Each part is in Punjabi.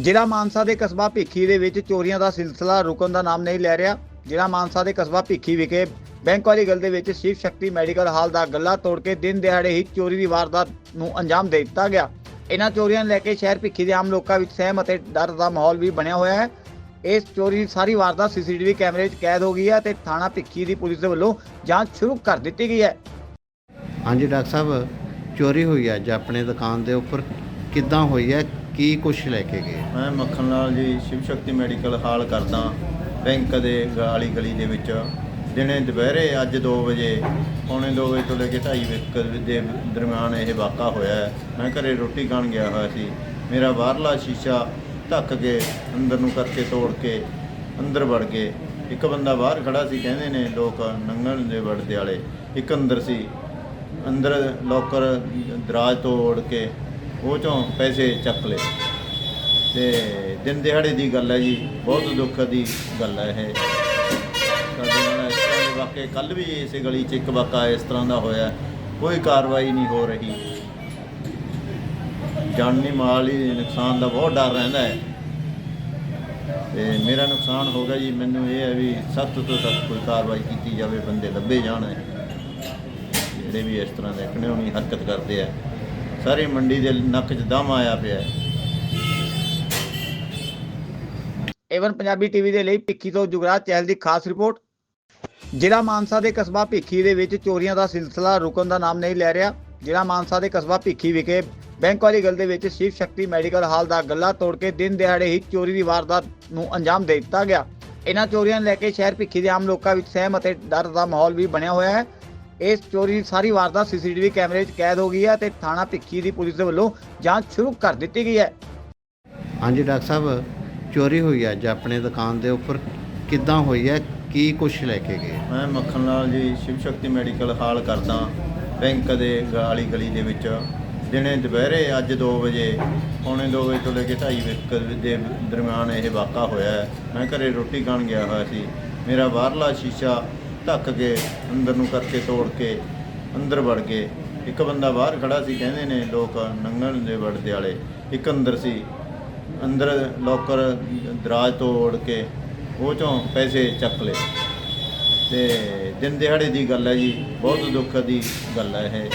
ਜ਼ਿਲ੍ਹਾ ਮਾਨਸਾ ਦੇ ਕਸਬਾ ਭਿੱਖੀ ਦੇ ਵਿੱਚ ਚੋਰੀਆਂ ਦਾ ਸਿਲਸਿਲਾ ਰੁਕਣ ਦਾ ਨਾਮ ਨਹੀਂ ਲੈ ਰਿਹਾ ਜ਼ਿਲ੍ਹਾ ਮਾਨਸਾ ਦੇ ਕਸਬਾ ਭਿੱਖੀ ਵਿਖੇ ਬੈਂਕ ਵਾਲੀ ਗਲ ਦੇ ਵਿੱਚ ਸ਼ਿਵ ਸ਼ਕਤੀ ਮੈਡੀਕਲ ਹਾਲ ਦਾ ਗੱਲਾ ਤੋੜ ਕੇ ਦਿਨ ਦਿਹਾੜੇ ਹੀ ਚੋਰੀ ਦੀ ਵਾਰਦਾਤ ਨੂੰ ਅੰਜਾਮ ਦੇ ਦਿੱਤਾ ਗਿਆ। ਇਹਨਾਂ ਚੋਰੀਆਂ ਨੂੰ ਲੈ ਕੇ ਸ਼ਹਿਰ ਭਿੱਖੀ ਦੇ ਆਮ ਲੋਕਾਂ ਵਿੱਚ ਸਹਿਮ ਅਤੇ ਡਰ ਦਾ ਮਾਹੌਲ ਵੀ ਬਣਿਆ ਹੋਇਆ ਹੈ। ਇਸ ਚੋਰੀ ਦੀ ਸਾਰੀ ਵਾਰਦਾਤ ਸੀਸੀਟੀਵੀ ਕੈਮਰੇ ਵਿੱਚ ਕੈਦ ਹੋ ਗਈ ਹੈ ਤੇ ਥਾਣਾ ਭਿੱਖੀ ਦੀ ਪੁਲਿਸ ਦੇ ਵੱਲੋਂ ਜਾਂਚ ਸ਼ੁਰੂ ਕਰ ਦਿੱਤੀ ਗਈ ਹੈ। ਹਾਂਜੀ, ਡਾਕਟਰ ਸਾਹਿਬ, ਚੋਰੀ ਹੋਈ ਹੈ ਅੱਜ ਆਪਣੇ ਦੁਕਾਨ ਦੇ ਉੱਪਰ। ਕਿੱਦਾਂ ਹੋਈ ਹੈ? ਕੀ ਕੁਛ ਲੈ ਕੇ ਗਏ? ਮੈਂ ਮੱਖਣ ਲਾਲ ਜੀ, ਸ਼ਿਵ ਸ਼ਕਤੀ ਮੈਡੀਕਲ ਹਾਲ ਕਰਦਾ, ਬੈਂਕ ਦੇ ਗਾਲੀ ਗਲੀ ਦੇ ਵਿੱਚ। ਦਿਨੇ ਦੁਪਹਿਰੇ ਅੱਜ 2 ਵਜੇ, ਪੌਣੇ 2 ਵਜੇ ਤੋਂ ਲੈ ਕੇ 2:30 ਵਜੇ ਦੇ ਦਰਮਿਆਨ ਇਹ ਵਾਕਾ ਹੋਇਆ ਹੈ। ਮੈਂ ਘਰੇ ਰੋਟੀ ਖਾਣ ਗਿਆ ਹੋਇਆ ਸੀ। ਮੇਰਾ ਬਾਹਰਲਾ ਸ਼ੀਸ਼ਾ ਧੱਕ ਕੇ ਅੰਦਰ ਨੂੰ ਕਰਕੇ ਤੋੜ ਕੇ ਅੰਦਰ ਵੜ ਗਏ। ਇੱਕ ਬੰਦਾ ਬਾਹਰ ਖੜਾ ਸੀ, ਕਹਿੰਦੇ ਨੇ ਲੋਕ ਨੰਗਣ ਦੇ ਵੜਦੇ ਵਾਲੇ। ਇੱਕ ਅੰਦਰ ਸੀ। ਅੰਦਰ ਲੋਕਰ ਦਰਾਜ ਤੋੜ ਕੇ ਉਹ ਚੋਂ ਪੈਸੇ ਚੱਕ ਲਏ। ਤੇ ਦਿਨ ਦਿਹਾੜੇ ਦੀ ਗੱਲ ਹੈ ਜੀ, ਬਹੁਤ ਦੁੱਖ ਦੀ ਗੱਲ ਹੈ ਇਹ। ਸਾਡੇ ਨਾਲ ਇਸ ਤਰ੍ਹਾਂ ਦੇ ਵਾਕੇ ਕੱਲ ਵੀ ਇਸੇ ਗਲੀ 'ਚ ਇੱਕ ਵਾਕਾ ਇਸ ਤਰ੍ਹਾਂ ਦਾ ਹੋਇਆ। ਕੋਈ ਕਾਰਵਾਈ ਨਹੀਂ ਹੋ ਰਹੀ। ਜਾਨੀ ਮਾਲੀ ਨੁਕਸਾਨ ਦਾ ਬਹੁਤ ਡਰ ਰਹਿੰਦਾ ਹੈ। ਤੇ ਮੇਰਾ ਨੁਕਸਾਨ ਹੋ ਗਿਆ ਜੀ, ਮੈਨੂੰ ਇਹ ਹੈ ਵੀ ਸਖਤ ਤੋਂ ਸਖਤ ਕੋਈ ਕਾਰਵਾਈ ਕੀਤੀ ਜਾਵੇ, ਬੰਦੇ ਲੱਭੇ ਜਾਣ। ਜਿਹੜੇ ਵੀ ਇਸ ਤਰ੍ਹਾਂ ਦੇ ਘਿਨੌਣੀ ਹਰਕਤ ਕਰਦੇ ਆ ਸਾਰੀ ਮੰਡੀ ਦੇ ਨੱਕ 'ਚ ਦਮ ਆਇਆ ਪਿਆ ਹੈ। ਏਵਨ ਪੰਜਾਬੀ ਟੀਵੀ ਦੇ ਲਈ ਭਿੱਖੀ ਤੋਂ ਜੁਗਰਾਜ ਚਹਿਲ ਦੀ ਖਾਸ ਰਿਪੋਰਟ। ਜ਼ਿਲ੍ਹਾ ਮਾਨਸਾ ਦੇ ਕਸਬਾ ਭਿੱਖੀ ਦੇ ਵਿੱਚ ਚੋਰੀਆਂ ਦਾ ਸਿਲਸਿਲਾ ਰੁਕਣ ਦਾ ਨਾਮ ਨਹੀਂ ਲੈ ਰਿਹਾ। ਜ਼ਿਲ੍ਹਾ ਮਾਨਸਾ ਦੇ ਕਸਬਾ ਭਿੱਖੀ ਵਿਖੇ ਬੈਂਕ ਵਾਲੀ ਗਲ ਦੇ ਵਿੱਚ ਸ਼ਿਵ ਸ਼ਕਤੀ ਮੈਡੀਕਲ ਹਾਲ ਦਾ ਗੱਲਾ ਤੋੜ ਕੇ ਦਿਨ ਦਿਹਾੜੇ ਹੀ ਚੋਰੀ ਦੀ ਵਾਰਦਾਤ ਨੂੰ ਅੰਜਾਮ ਦੇ ਦਿੱਤਾ ਗਿਆ। ਇਹਨਾਂ ਚੋਰੀਆਂ ਨੂੰ ਲੈ ਕੇ ਸ਼ਹਿਰ ਭਿੱਖੀ ਦੇ ਆਮ ਲੋਕਾਂ ਵਿੱਚ ਸਹਿਮ ਅਤੇ ਡਰ ਦਾ ਮਾਹੌਲ ਵੀ ਬਣਿਆ ਹੋਇਆ ਹੈ। ਇਸ ਚੋਰੀ ਦੀ ਸਾਰੀ ਵਾਰਦਾਤ ਸੀਸੀਟੀਵੀ ਕੈਮਰੇ 'ਚ ਕੈਦ ਹੋ ਗਈ ਹੈ ਤੇ ਥਾਣਾ ਭਿੱਖੀ ਦੀ ਪੁਲਿਸ ਦੇ ਵੱਲੋਂ ਜਾਂਚ ਸ਼ੁਰੂ ਕਰ ਦਿੱਤੀ ਗਈ ਹੈ। ਹਾਂਜੀ ਡਾਕਟਰ ਸਾਹਿਬ ਚੋਰੀ ਹੋਈ ਹੈ ਅੱਜ ਆਪਣੇ ਦੁਕਾਨ ਦੇ ਉੱਪਰ। ਕਿੱਦਾਂ ਹੋਈ ਹੈ? ਕੀ ਕੁਛ ਲੈ ਕੇ ਗਏ? ਮੈਂ ਮੱਖਣ ਲਾਲ ਜੀ ਸ਼ਿਵ ਸ਼ਕਤੀ ਮੈਡੀਕਲ ਹਾਲ ਕਰਦਾ। ਬੈਂਕ ਦੇ ਗਾਲੀ ਗਲੀ ਦੇ ਵਿੱਚ। ਦਿਨੇ ਦੁਪਹਿਰੇ ਅੱਜ 2 ਵਜੇ ਪੌਣੇ 2 ਵਜੇ ਤੋਂ ਲੈ ਕੇ 2:30 ਵਜੇ ਦੇ ਦਰਮਿਆਨ ਇਹ ਵਾਕਾ ਹੋਇਆ ਹੈ। ਮੈਂ ਘਰੇ ਰੋਟੀ ਖਾਣ ਗਿਆ ਹੋਇਆ ਸੀ। ਮੇਰਾ ਬਾਹਰਲਾ ਸ਼ੀਸ਼ਾ ਧੱਕ ਕੇ ਅੰਦਰ ਨੂੰ ਕਰਕੇ ਤੋੜ ਕੇ ਅੰਦਰ ਵੜ ਗਏ ਇੱਕ ਬੰਦਾ ਬਾਹਰ ਖੜਾ ਸੀ, ਕਹਿੰਦੇ ਨੇ ਲੋਕ ਨੰਗਣ ਦੇ ਵੜਦੇ ਵਾਲੇ। ਇੱਕ ਅੰਦਰ ਸੀ, ਅੰਦਰ ਲੋਕਰ ਦਰਾਜ ਤੋੜ ਕੇ ਉਹ ਚੋਂ ਪੈਸੇ ਚੱਕ ਲਏ। ਤੇ ਦਿਨ ਦਿਹਾੜੇ ਦੀ ਗੱਲ ਹੈ ਜੀ, ਬਹੁਤ ਦੁੱਖ ਦੀ ਗੱਲ ਹੈ ਇਹ।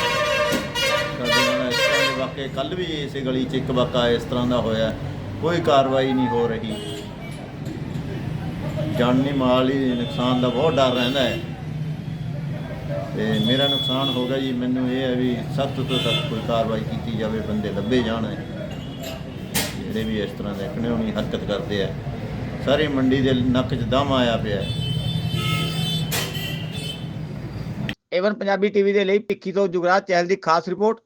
ਸਾਡੇ ਨਾਲ ਇਸ ਤਰ੍ਹਾਂ ਦੇ ਵਾਕੇ ਕੱਲ ਵੀ ਇਸੇ ਗਲੀ 'ਚ ਇੱਕ ਵਾਕਾ ਇਸ ਤਰ੍ਹਾਂ ਦਾ ਹੋਇਆ। ਕੋਈ ਕਾਰਵਾਈ ਨਹੀਂ ਹੋ ਰਹੀ। ਜਾਨੀ ਮਾਲੀ ਨੁਕਸਾਨ ਦਾ ਬਹੁਤ ਡਰ ਰਹਿੰਦਾ ਹੈ। ਤੇ ਮੇਰਾ ਨੁਕਸਾਨ ਹੋ ਗਿਆ ਜੀ, ਮੈਨੂੰ ਇਹ ਹੈ ਵੀ ਸਖਤ ਤੋਂ ਸਖਤ ਕੋਈ ਕਾਰਵਾਈ ਕੀਤੀ ਜਾਵੇ, ਬੰਦੇ ਲੱਭੇ ਜਾਣ। ਜਿਹੜੇ ਵੀ ਇਸ ਤਰ੍ਹਾਂ ਦੇ ਘਿਨੌਣੀ ਹਰਕਤ ਕਰਦੇ ਆ, ਸਾਰੀ ਮੰਡੀ ਦੇ ਨੱਕ 'ਚ ਦਮ ਆਇਆ ਪਿਆ ਏਵਨ ਪੰਜਾਬੀ ਟੀਵੀ ਦੇ ਲਈ ਭਿੱਖੀ ਤੋਂ ਜੁਗਰਾਜ ਚਹਿਲ ਦੀ ਖਾਸ ਰਿਪੋਰਟ।